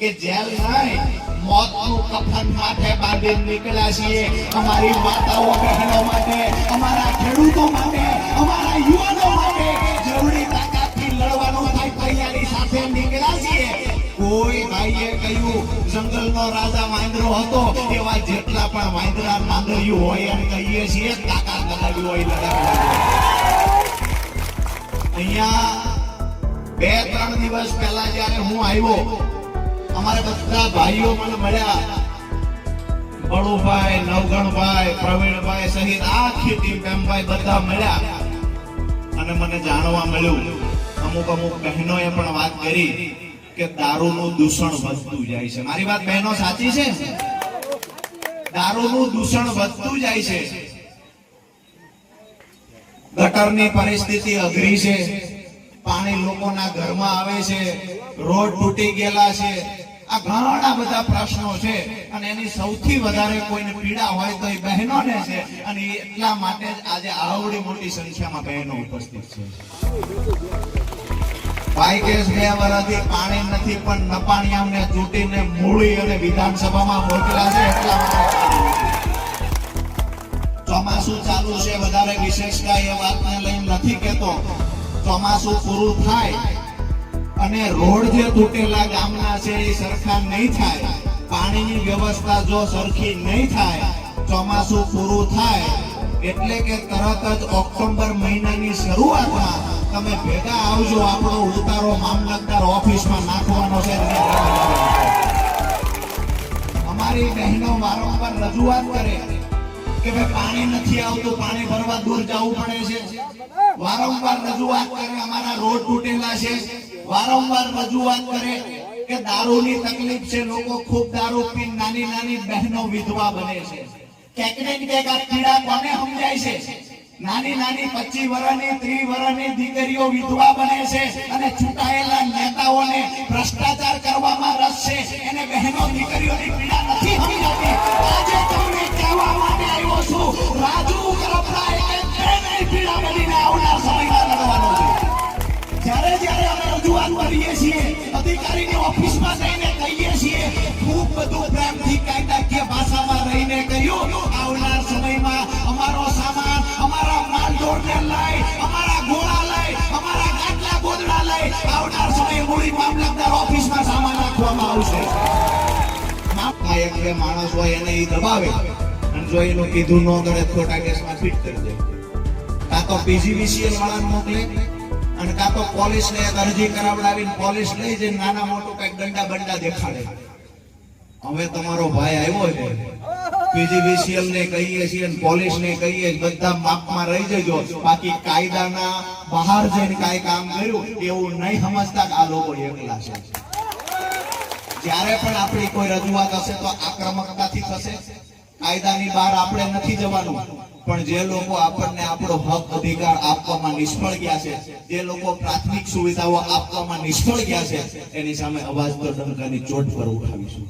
કે જેલ નહીં, મોતનું કફન માથે બાંધી નીકળ્યા છીએ. અમારી માતાઓ બહેનો માટે, અમારા ખેડૂતો માટે, અમારા યુવાનો માટે જરૂરી તાકાતથી લડવાનો થાય, તૈયારી સાથે નીકળ્યા છીએ. કોઈ ભાઈએ કહ્યું, જંગલનો રાજા વાંદરો હતો, એવા જેટલા પણ વાંદરા માંદરિયું હોય એમ કહીએ છીએ, તાકાત લગાવી હોય લગાવી અહીંયા બે ત્રણ દિવસ પહેલા જ્યારે હું આવ્યો અમારે બધા ભાઈઓ મને મળ્યા. બળુભાઈ નવગણભાઈ, પ્રવીણભાઈ સહિત આખી ટીમ બેમભાઈ બધા મળ્યા. અને મને જાણવા મળ્યું, અમુક અમુક બહેનોએ પણ વાત કરી કે દારૂનું દૂષણ વધતું જાય છે. મારી વાત બહેનો સાચી છે? દારૂનું દૂષણ વધતું જાય છે. ગટરની પરિસ્થિતિ અઘરી છે. પાણી લોકોના ઘરમાં આવે છે. રોડ તૂટી ગયેલા છે. આ ઘણા બધા પ્રશ્નો છે અને એની સૌથી વધારે કોઈને પીડા હોય તો એ બહેનોને છે અને એટલા માટે જ આજે આવડી મોટી સંખ્યામાં બહેનો ઉપસ્થિત છે. પાણી નથી, પણ નપાણિયામને ચૂંટીને મૂળી અને વિધાનસભામાં મોકલા છે એટલા ચોમાસું ચાલુ છે, વધારે વિશેષ કાંઈ એ વાતને લઈને નથી કેતો ચોમાસું પૂરું થાય અને રોડ જે તૂટેલા ગામના છે એ સરખા નહીં થાય. પાણીની વ્યવસ્થા જો સરખી નહીં થાય, ચોમાસું પૂરું થાય, એટલે કે તરત જ ઓક્ટોબર મહિનાની શરૂઆતમાં તમે ભેગા આવજો આપણો ઉતારો મામલતદાર ઓફિસમાં નાખવાનો છે. અમારી બહેનો વારંવાર રજૂઆત કરે કે ભાઈ પાણી નથી આવતું, પાણી ભરવા દૂર જવું પડે છે. વારંવાર રજૂઆત કરે, અમારા રોડ તૂટેલા છે. વારંવાર રજૂઆત કરે કે દારૂની તકલીફ છે, લોકો ખૂબ દારૂ પી નાની નાની બહેનો વિધવા બને છે. ક્યાંક ને ક્યાંક કોને સમજાય છે? નાની નાની પચીસ વર્ષની ત્રીસ વર્ષની દીકરીઓ વિધવા બને છે અને ચૂંટાયેલા નેતાઓને ભ્રષ્ટાચાર કરવામાં સામાન આવશે. એક બે માણસ હોય એને એ દબાવે. અને જો એનું કીધું ન ગણે ખોટા કેસમાં ફિટ કરી દે. કાં તો પીજીવીસીએલ વાળાને મોકલે અને કાં તો પોલીસને એક અરજી કરાવડાવીને પોલીસ લઈ જઈને નાના મોટું કંઈક દંડા બંડા દેખાડે. હવે તમારો ભાઈ આવ્યો છે. પીજીવીસીએલ ને કહીએ છીએ પોલીસ ને કહીએ બધા માપમાં રહી જજો. બાકી કાયદાના બહાર જઈને કાંઈ કામ કર્યું, એવું નહીં સમજતા આ લોકો એકલા છે. જ્યારે પણ આપણી કોઈ રજૂઆત હશે તો આક્રમકતાથી થશે. કાયદાની બહાર આપણે નથી જવાનું. પણ જે લોકો આપણને આપણો હક, અધિકાર આપવામાં નિષ્ફળ ગયા છે, જે લોકો પ્રાથમિક સુવિધાઓ આપવામાં નિષ્ફળ ગયા છે, એની સામે અવાજ તો ડંકાની ચોટ પર ઉઠાવીશું.